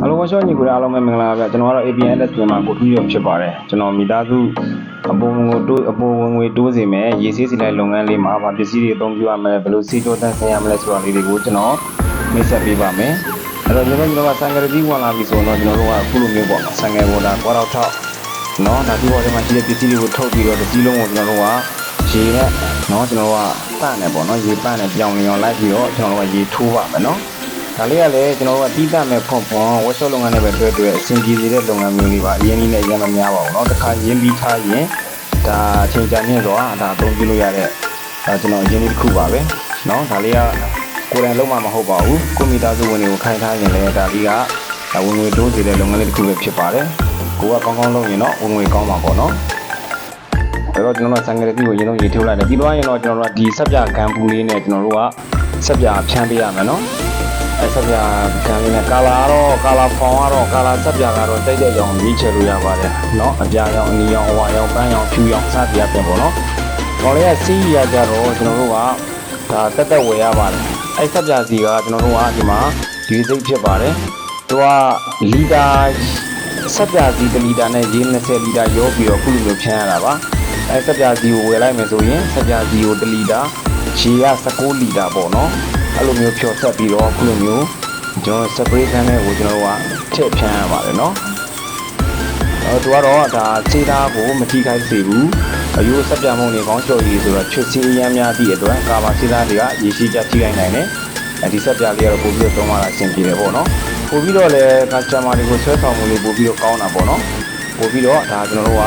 အားလုံးဝရှော့ညီကိုအားလုံးပဲမင်္ဂလာပါဗျကျွန်တော်ကတော့ APNS မြန်မာကိုထူးရဖြစ်ပါတယ်ကျွန်တော်မိသားစုအပေါ်ဝင်ကိုတိုးအပေါ်ဝင်ငွေတိုးစေမယ်ရေဆေးစီလိုက်လုပ်ငန်းလေးမှာဗာပစ္စည်းတွေအသုံးပြုရမယ်ဘယ်လိုစီးတိုးတန်းဆင်ရမလဲဆိုတာလေးတွေကိုကျွန်တော်မိတ်ဆက်ပေးပါမယ်အဲ့တော့ကျွန်တော်ကျွန်တော်ကဆန်ကရတီဝင်လာပြီဆိုတော့ကျွန်တော်တို့ကအခုလိုမျိုးပေါ့ဆန်ငယ်ပေါ်တာကွာတော့ထောက်နော်ဒါဒီပေါ်ထဲမှာရှိတဲ့ပစ္စည်းတွေကိုထုတ်ပြီးတော့တစ်စီးလုံးကိုကျွန်တော်တို့ကရေနဲ့နော်ကျွန်တော်တို့ကပန့်နေပေါ့နော်ရေပန့်နေပြောင်းနေအောင်လိုက်ပြီးတော့ကျွန်တော်တို့ကရေထိုးပါမယ်နော် ဒါလေးကလည်းကျွန်တော်တို့ကတီးတတ်မဲ့ဖွန်ဖွန် workshop လုပ်ငန်းနဲ့ပဲတွဲတွဲအဆင်ပြေစေတဲ့လုပ်ငန်းမျိုးလေးပါအရင်နည်းနဲ့အရင်မများပါဘူးเนาะတစ်ခါရင်းပြီးထားရင်ဒါအချိန်ကြာမြင့်တော့ဒါအသုံးပြုလို့ရတဲ့ဒါကျွန်တော်အရင်နည်းတစ်ခုပါပဲเนาะဒါလေးကကိုယ်တိုင်လုံးမမဟုတ်ပါဘူးကွန်ပျူတာစုဝင်တွေကိုခိုင်းထားရင်လည်းဒါလေးကဒါဝင်ငွေတိုးစေတဲ့လုပ်ငန်းလေးတစ်ခုပဲဖြစ်ပါတယ်ကိုကကောင်းကောင်းလုပ်ရင်တော့ဝင်ငွေကောင်းပါပေါ့เนาะအဲ့တော့ကျွန်တော်တို့ဆန်ကရတီကိုရင်းလုံးရေထုတ်လိုက်တယ်ပြီးတော့ရင်တော့ကျွန်တော်တို့ကဒီဆက်ပြကံပူလေးနဲ့ကျွန်တော်တို့ကဆက်ပြဖြန်းပေးရမယ်เนาะ အဲဆက်ပြခံလေးနဲ့ကာလာတော့ကာလာဖောင်ကတော့ကာလာဆက်ပြကတော့တိတ်တဲ့ကြောင်ရွေးချယ်လို့ရပါတယ်เนาะအပြာရောင်အနီရောင်အဝါရောင်ပန်းရောင်ဖြူရောင်စသည်အပြင်ပေါ့နော်။ခေါ်လေးကစီးရကြတော့ကျွန်တော်တို့ကဒါတက်တက်ဝယ်ရပါတယ်။အဲဆက်ပြစီကကျွန်တော်တို့ကဒီမှာဒီစိတ်ဖြစ်ပါတယ်။သူကလီတာဆက်ပြစီ1လီတာနဲ့ရေ20လီတာရောပြီးတော့ခုလိုမျိုးဖြန်းရတာပါ။အဲဆက်ပြစီကိုဝယ်လိုက်မယ်ဆိုရင်ဆက်ပြစီကို1လီတာရေက16လီတာပေါ့နော်။ အဲ့လိုမျိုးဖြော်ဆက်ပြီးတော့ခုလိုမျိုးကျွန်တော် spray ခန်းထဲကိုကျွန်တော်တို့ကထည့်ဖြန်းရပါတယ်နော်အဲသူကတော့ဒါစေးသားကိုမထိခိုက်စေဘူးအယိုးဆက်ပြမုံတွေကောင်းချော်ကြီးဆိုတော့ချွတ်စီအများများသည့်အတွက်ကာဘာစေးသားတွေကရေရှိကြထိခိုက်နိုင်တယ်အဲဒီဆက်ပြလေးကတော့ပို့ပြီးတော့သုံးရတာအဆင်ပြေတယ်ပေါ့နော်ပို့ပြီးတော့လည်း customer တွေကိုဆွဲဆောင်မှုလေးပို့ပြီးတော့ကောင်းတာပေါ့နော်ပို့ပြီးတော့ဒါကျွန်တော်တို့က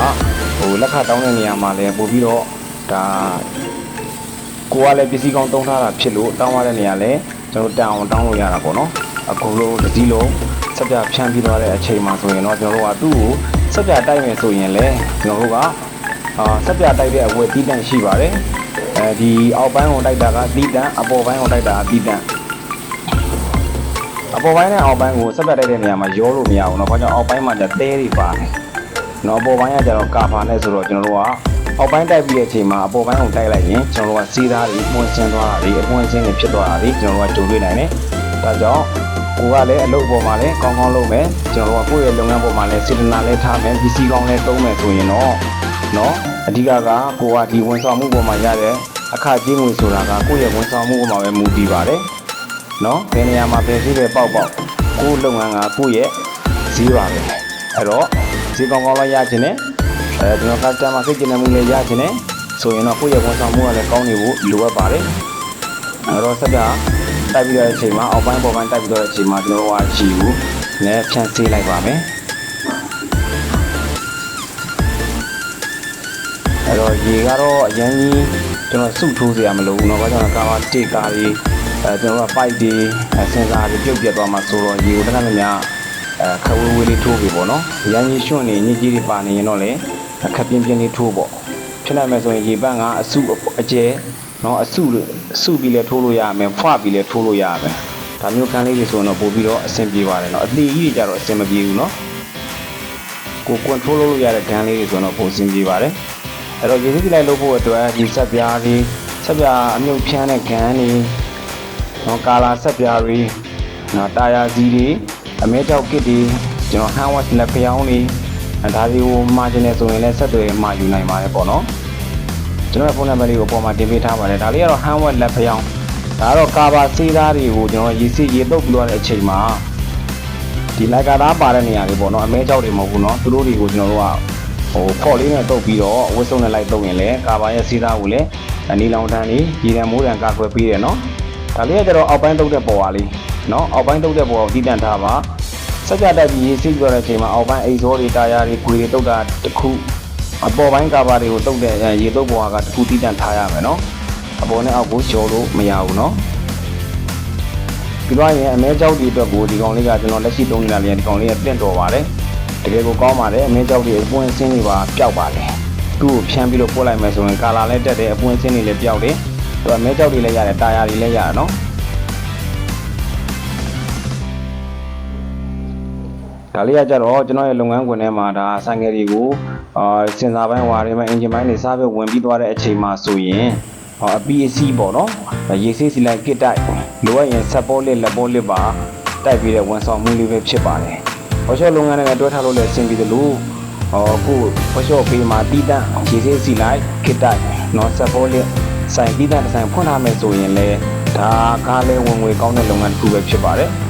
ဟိုလက်ခတောင်းတဲ့နေရာမှာလည်းပို့ပြီးတော့ဒါ ကိုကလည်းပစ္စည်းကောင်းတုံးထားတာဖြစ်လို့တောင်းရတဲ့နေရာလဲကျွန်တော်တန်အောင်တောင်းလို့ရတာပေါ့နော်အခုလုံးတစ်စီးလုံးစက်ပြဖြန်းပြီးသွားတဲ့အချိန်မှာဆိုရင်တော့ကျွန်တော်တို့ကသူ့ကိုစက်ပြတိုက်မယ်ဆိုရင်လဲကျွန်တော်တို့ကအာစက်ပြတိုက်တဲ့အဝတ်တီးတန့်ရှိပါတယ်အဲဒီအောက်ပိုင်းကိုတိုက်တာကတီးတန့်အပေါ်ပိုင်းကိုတိုက်တာကတီးတန့်အပေါ်ပိုင်းနဲ့အောက်ပိုင်းကိုစက်ပြတိုက်တဲ့နေရာမှာရောလို့မရဘူးเนาะဘာကြောင့်အောက်ပိုင်းမှာကျတဲတွေပါတယ်เนาะအပေါ်ပိုင်းကကျတော့ကာဖာနဲ့ဆိုတော့ကျွန်တော်တို့က အောက်ပိုင်းတိုက်ပြီးတဲ့အချိန်မှာအပေါ်ပိုင်းကိုတိုက်လိုက်ရင်ကျွန်တော်တို့ကစီးသားတွေပွင့်စင်သွားတာတွေအပွင့်စင်တွေဖြစ်သွားတာတွေကျွန်တော်တို့ကကြုံတွေ့နိုင်တယ်။ဒါကြောင့်ကိုကလည်းအလုပ်ပေါ်မှာလည်းကောင်းကောင်းလုပ်မယ်ကျွန်တော်တို့ကကိုယ့်ရဲ့လုပ်ငန်းပေါ်မှာလည်းစေတနာလည်းထားမယ်ပစ္စည်းကောင်းလည်းသုံးမယ်ဆိုရင်တော့နော်အဓိကကကိုကဒီဝန်ဆောင်မှုပေါ်မှာရတဲ့အခကြေးငွေဆိုတာကကိုယ့်ရဲ့ဝန်ဆောင်မှုပေါ်မှာပဲမူတည်ပါတယ်။နော်ဘယ်နေရာမှာပဲဖြစ်ပဲပေါက်ပေါက်ကိုယ့်လုပ်ငန်းကကိုယ့်ရဲ့ဈေးပါပဲ။အဲ့တော့ဈေးကောင်းကောင်းလည်းရခြင်းနဲ့ အဲကျွန်တော် customer စိတ်ကြည်နမှုလည်းရခြင်းနဲ့ဆိုရင်တော့ကိုယ့်ရဲ့ဝန်ဆောင်မှုကလည်းကောင်းနေဖို့လိုအပ်ပါတယ်အဲတော့ဆက်ပြတိုက်ပြီးတော့တဲ့အချိန်မှာအောက်ပိုင်းပေါ်ပိုင်းတိုက်ပြီးတော့တဲ့အချိန်မှာကျွန်တော်တို့ကကြည်ဘူးနဲ့ဖြန့်ဆေးလိုက်ပါမယ်အဲတော့ရေကတော့အရင်ကြီးကျွန်တော်စုထိုးစရာမလိုဘူးเนาะဘာကြောင့်လဲကာမတေကာတွေအဲကျွန်တော်တို့ကပိုက်တွေအဲစင်ဆာတွေပြုတ်ပြတ်သွားမှာဆိုတော့ရေကိုတစ်ခါမများအဲခဝေးဝေးလေးထိုးပြီပေါ့နော်အရင်ကြီးရွှွန့်နေညစ်ကြီးတွေပါနေရင်တော့လေ ခပ်ပြင်းပြင်းလေးထိုးပေါ့ဖြစ်နိုင်မယ်ဆိုရင်ရေပန့်ကအစုအကျဲနော်အစုအစုပြီးလဲထိုးလို့ရမယ်ဖွပြီးလဲထိုးလို့ရမယ်ဒါမျိုးကန်းလေးတွေဆိုရင်တော့ပို့ပြီးတော့အဆင်ပြေပါတယ်နော်အသေးကြီးတွေကြတော့အဆင်မပြေဘူးနော်ကိုကွန်ထရိုးလုပ်လို့ရတဲ့ဂန်းလေးတွေဆိုရင်တော့ပိုအဆင်ပြေပါတယ်အဲ့တော့ရေစီးကြည့်လိုက်လို့ဖို့အတွက်ဒီဆက်ပြားတွေဆက်ပြားအမြုပ်ဖြန်းတဲ့ဂန်းတွေနော်ကာလာဆက်ပြားတွေနော်တာယာစီတွေအမဲကြောက်ကစ်တွေကျွန်တော်ဟန်ဝတ်လက်ဖျောင်းတွေအဲ ဒါတွေကိုမှာကျင်နေဆိုရင်လည်းဆက်သွယ်မှာယူနိုင်ပါတယ်ပေါ့နော်ကျွန်တော်ရဲ့ဖုန်းနံပါတ်လေးကိုအပေါ်မှာတင်ပေးထားပါတယ်ဒါလေးကတော့ဟန်ဝတ်လက်ဖျောင်းဒါကတော့ကာဘာစေးသားတွေကိုကျွန်တော်ရေစီရေတုပ်ပြီးတော့တဲ့အချိန်မှာဒီလိုက်ကာသားပါတဲ့နေရာတွေပေါ့နော်အမဲကြောက်တွေမဟုတ်ဘူးနော်သူတို့တွေကိုကျွန်တော်တို့ကဟိုဖော်လေးနဲ့တုပ်ပြီးတော့ဝတ်စုံနဲ့လိုက်တုပ်ရင်လည်းကာဘာရဲ့စေးသားကိုလည်းအနီလောင်တန်းလေးရေတံမိုးတံကာကွယ်ပေးတယ်နော်ဒါလေးကကျတော့အောက်ပိုင်းတုပ်တဲ့ပေါ်ပါလေးနော်အောက်ပိုင်းတုပ်တဲ့ပေါ်ကိုတည်တံ့ထားပါ စက်ကြတက်ပြီးရေစီးပြောတဲ့အချိန်မှာအောက်ပိုင်းအိတ်ဇောတွေတာယာတွေခွေတွေတုပ်တာတစ်ခုအပေါ်ပိုင်းကာဘာတွေကိုတုပ်တဲ့ရေတုပ်ပေါ်ကတစ်ခုတည်တံ့ထားရမယ်နော်အပေါ်နဲ့အောက်ကိုကျော်လို့မရဘူးနော်ပြီးတော့ရင်အမဲကြောက်ဒီအတွက်ကိုဒီကောင်လေးကကျွန်တော်လက်ရှိသုံးနေတာလေးဒီကောင်လေးကတင့်တော်ပါတယ်တကယ်ကိုကောင်းပါတယ်အမဲကြောက်ဒီအပွင့်အစင်းတွေပါပျောက်ပါတယ်သူ့ကိုဖြန်းပြီးတော့ပို့လိုက်မယ်ဆိုရင်ကာလာလည်းတက်တယ်အပွင့်အစင်းတွေလည်းပျောက်တယ်သူကအမဲကြောက်တွေလည်းရတယ်တာယာတွေလည်းရတယ်နော် ဒါလေးကကြတော့ကျွန်တော်ရဲ့လုပ်ငန်းခွင်ထဲမှာဒါဆိုင်ငယ်တွေကိုအာစင်စာပိုင်းဝါတွေမှာအင်ဂျင်ပိုင်းတွေစားပြီးဝင်ပြီးသွားတဲ့အချိန်မှာဆိုရင်ဟောအပီအစီပေါ့နော်ရေဆေးစီလိုက်ကစ်တိုက်လိုအပ်ရင်ဆက်ပေါ်လစ်လက်ပေါ်လစ်ပါတိုက်ပြီးတဲ့ဝန်ဆောင်မှုလေးပဲဖြစ်ပါတယ်။ဟောရှော့လုပ်ငန်းနဲ့တွဲထားလို့လည်းအဆင်ပြေတယ်လို့ဟောခုဟောရှော့ပေးမှာတီးတန့်ခြေစေးစီလိုက်ခစ်တိုက်နော်ဆက်ဖို့လေးဆိုင်တီးတန့်တစ်ဆိုင်ဖွင့်ထားမယ်ဆိုရင်လည်းဒါကားလေးဝင်ငွေကောင်းတဲ့လုပ်ငန်းတစ်ခုပဲဖြစ်ပါတယ်။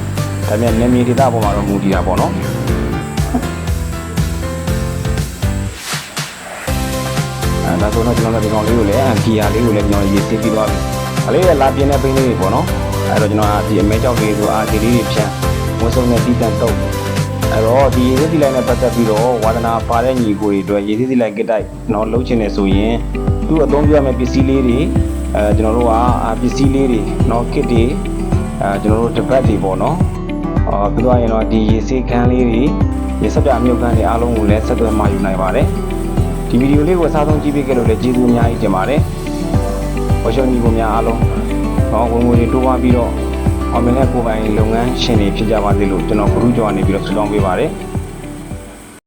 ဒါပြန်နေမြေဒေသပေါ်မှာတော့မူတည်တာပေါ့နော်။အဲဒါဆိုတော့ကျွန်တော်တို့ဒီကောင်လေးကိုလည်းဂီယာလေးကိုလည်းကျွန်တော်ရေးသိပြီးသွားပြီ။အလေးကလာပြင်းတဲ့ပိန်းလေးတွေပေါ့နော်။အဲတော့ကျွန်တော်ကဒီအမဲကြောက်လေးဆိုအာဒီလေးတွေဖြန့်ဝန်းစုံနဲ့တီးတန့်တော့အဲတော့ဒီရေးသိလိုက်နဲ့ပတ်သက်ပြီးတော့ဝါဒနာပါတဲ့ညီကိုတွေအတွက်ရေးသိလိုက်ကတိုက်နော်လှုပ်ချင်နေဆိုရင်သူ့အသုံးပြရမယ့်ပစ္စည်းလေးတွေအဲကျွန်တော်တို့ကအာပစ္စည်းလေးတွေနော်ကစ်တွေအဲကျွန်တော်တို့တစ်ပတ်တွေပေါ့နော် အော်ပြီးတော့ရင်တော့ဒီရေစေးခန်းလေးတွေရေစက်ပြအမြုပ်ခန်းတွေအားလုံးကိုလည်းဆက်သွယ်မှယူနိုင်ပါတယ်ဒီဗီဒီယိုလေးကိုအစားဆုံးကြည့်ပေးကြလို့လည်းကျေးဇူးအများကြီးတင်ပါတယ်ဝရှောညီကိုများအားလုံးတော့ဝင်ငွေတွေတိုးပွားပြီးတော့အောင်မြင်တဲ့ကိုယ်ပိုင်လုပ်ငန်းရှင်တွေဖြစ်ကြပါစေလို့ကျွန်တော်ကရုကြော်ကနေပြီးတော့ဆုတောင်းပေးပါတယ်